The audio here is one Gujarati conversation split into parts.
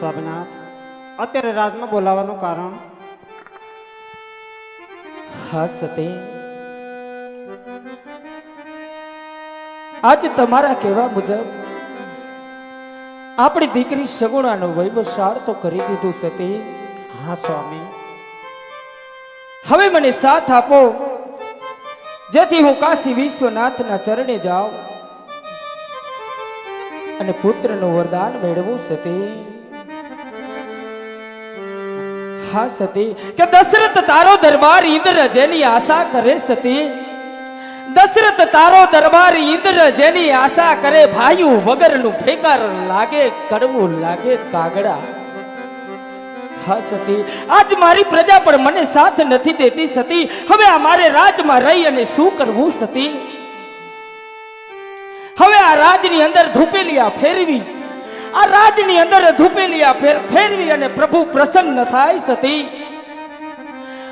સ્વામિનાથ. અત્યારે રાતમાં બોલાવાનું કારણ? હા સતે. આજ તમારા કહેવા મુજબ આપણી દીકરી સગુણાનો વૈભવશાળ તો કરી દીધું સતી. હા સ્વામી. હવે મને સાથ આપો. જેથી હું કાશી વિશ્વનાથના ચરણે જાઉં અને પુત્રનું વરદાન મેળવું સતી. હા સતી કે દશરથ તારો દરબાર ઇન્દ્ર જેની આશા કરે સતી? દશરથ તારો દરબાર ઇન્દ્ર જેની આશા કરે ભાઈઓ વગરનું ફેકર લાગે, કડવું લાગે કાગડા. હા સતી આજ મારી પ્રજા પણ મને સાથ નથી દેતી સતી. હવે આ મારે રાજમાં રહી અને શું કરવું સતી? હવે આ રાજની અંદર ધૂપેલિયા ફેરવી આ રાજની અંદર ધૂપેલિયા ફેર ફેરવી અને પ્રભુ પ્રસન્ન થાય સતી.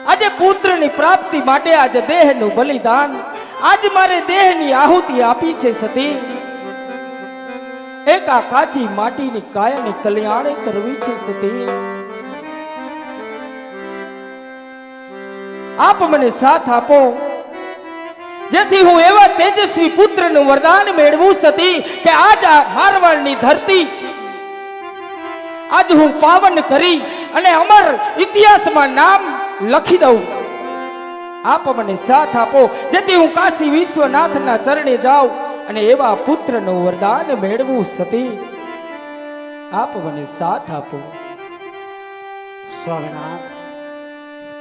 આજે પુત્રની પ્રાપ્તિ માટે આજે દેહનું બલિદાન, આજ મારે દેહની આહુતિ આપી છે સતી. એક આ કાચી માટીની કાયમી કલ્યાણે કરવી છે સતી. આપ મને સાથ આપો. જેથી હું એવા તેજસ્વી પુત્રનું વરદાન મેળવું સતી કે આજ આ મારવાડની ધરતી આજ હું પાવન કરી અને અમર ઇતિહાસમાં નામ લખી દઉં. આપ મને સાથ આપો, જેથી હું કાશી વિશ્વનાથના ચરણે જાઉં અને એવા પુત્રનું વરદાન મેળવું સતી. આપ મને સાથ આપો. સ્વામિનાથ,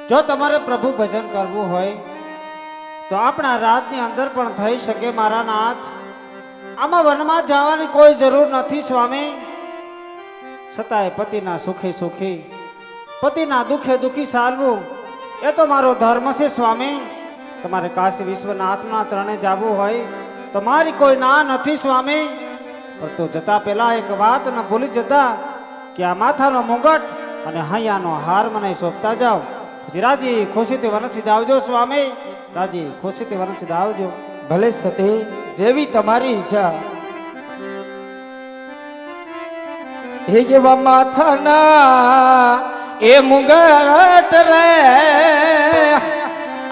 જો તમારે પ્રભુ ભજન કરવું હોય, તો આપણા રાજની અંદર પણ થઈ શકે મારા નાથ. આમાં વનમાં જવાની કોઈ જરૂર નથી, સ્વામી. છતાંય પતિના સુખે સુખી, પતિના દુઃખે દુઃખી સારવું એ તો મારો ધર્મ છે સ્વામી. તમારે કાશી વિશ્વનાથના ત્રણે જવું હોય તો મારી કોઈ ના નથી સ્વામી. પરંતુ જતા પહેલા એક વાત ન ભૂલી જતા કે આ માથાનો મુગટ અને હૈયાનો હાર મને સોંપતા જાઓ. પછી રાજી ખુશીથી વનસિદ્ધ આવજો સ્વામી. રાજી ખુશીથી વનસિદ્ધ આવજો ભલે સતી, જેવી તમારી ઈચ્છા. એવા માથાના એ મુગટ રે.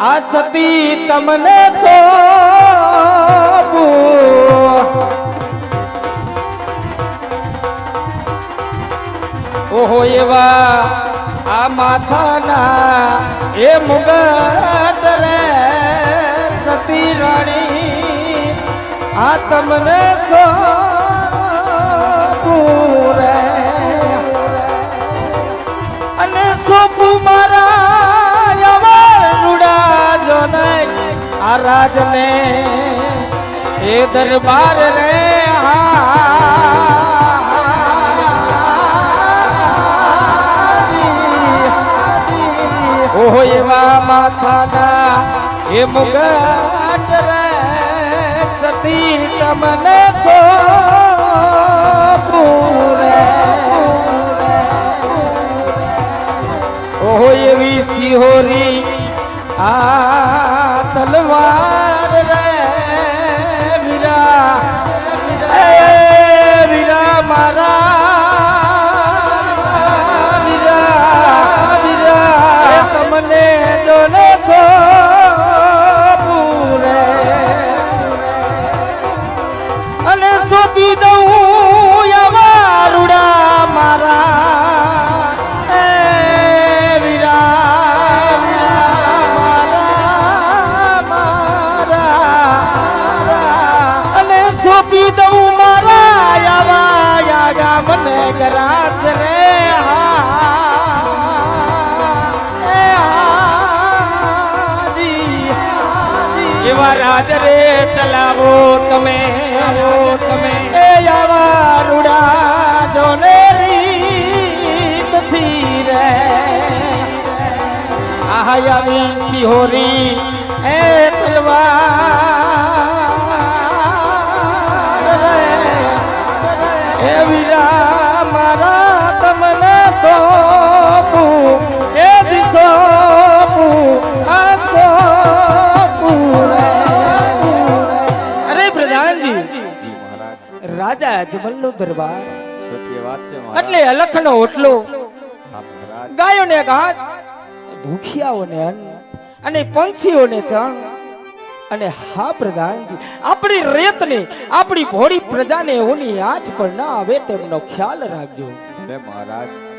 આ સતી તમને સો ઓહો એવા આ માથાના એ મુગટ રે. સતી રાણી, આ તમને સોંપું આ ને એ દરબાર રે ઓહો એવા માથાના એ મુગટ રે સતી તમને સોંપું ગરાસ રે એવા રાજ રે ચલાવો તમે તમે. એ આવા રૂડા જોને રીતથી રે. આહ આવી સિહોરી અરે નું દરબાર. સત્ય વાત છે એટલે અલખનો ઓટલો. ગાયોને ઘાસ ભૂખિયાઓને અન્ન અને પંછીઓને ચણ અને હા પ્રધાનજી આપણી રેતને આપણી ભોળી પ્રજાને ઓની આંચ પર ના આવે તેમનો ખ્યાલ રાખજો. મહારાજ.